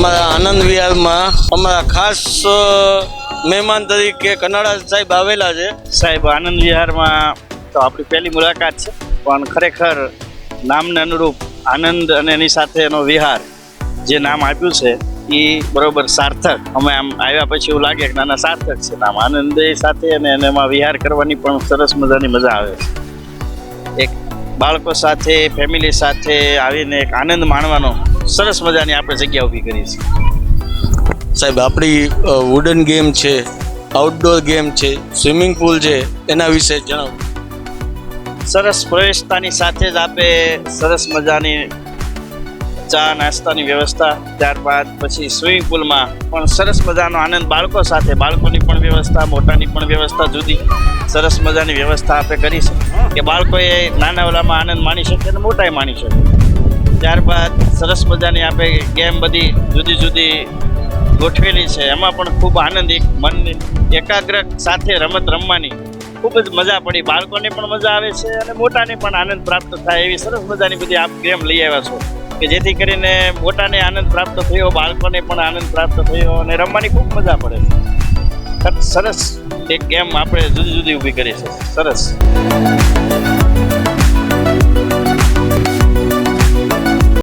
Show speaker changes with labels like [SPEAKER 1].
[SPEAKER 1] અમારા આનંદ વિહારમાં અમારા ખાસ મહેમાન તરીકે કનાડા સાહેબ આવેલા છે.
[SPEAKER 2] સાહેબ, આનંદ વિહારમાં તો આપણી પહેલી મુલાકાત છે, પણ ખરેખર નામને અનુરૂપ આનંદ અને એની સાથે એનો વિહાર જે નામ આપ્યું છે, એ બરોબર સાર્થક. અમે આમ આવ્યા પછી એવું લાગે કે નાના સાર્થક છે. નામ આનંદ સાથે અને એમાં વિહાર કરવાની પણ સરસ મજાની મજા આવે છે. એક બાળકો સાથે ફેમિલી સાથે આવીને એક આનંદ માણવાનો સરસ મજાની આપણે જગ્યા ઊભી કરી છે.
[SPEAKER 1] સાહેબ આપણી વુડન ગેમ છે આઉટડોર ગેમ છે સ્વિમિંગ પુલ છે એના વિશે જણાવો.
[SPEAKER 2] સરસ પ્રવેશતાની સાથે જ આપે સરસ મજાની ચા નાસ્તાની વ્યવસ્થા ત્યારબાદ પછી સ્વિમિંગ પુલમાં પણ સરસ મજાનો આનંદ બાળકો સાથે બાળકોની પણ વ્યવસ્થા મોટાની પણ વ્યવસ્થા જુદી. સરસ મજાની વ્યવસ્થા આપણે કરી છે. કે બાળકોએ નાના ઓલામાં આનંદ માણી શકે અને મોટાએ માણી શકે. ત્યારબાદ સરસ મજાની આપણે ગેમ બધી જુદી જુદી ગોઠવેલી છે. એમાં પણ ખૂબ આનંદ મનની એકાગ્ર સાથે રમત રમવાની ખૂબ જ મજા પડી. બાળકોને પણ મજા આવે છે અને મોટાને પણ આનંદ પ્રાપ્ત થાય એવી સરસ મજાની બધી આપ ગેમ લઈ આવ્યા છો. કે જેથી કરીને મોટાને આનંદ પ્રાપ્ત થયો, બાળકોને પણ આનંદ પ્રાપ્ત થયો અને રમવાની ખૂબ મજા પડે છે. સરસ એક ગેમ આપણે જુદી જુદી ઊભી કરી છે. સરસ.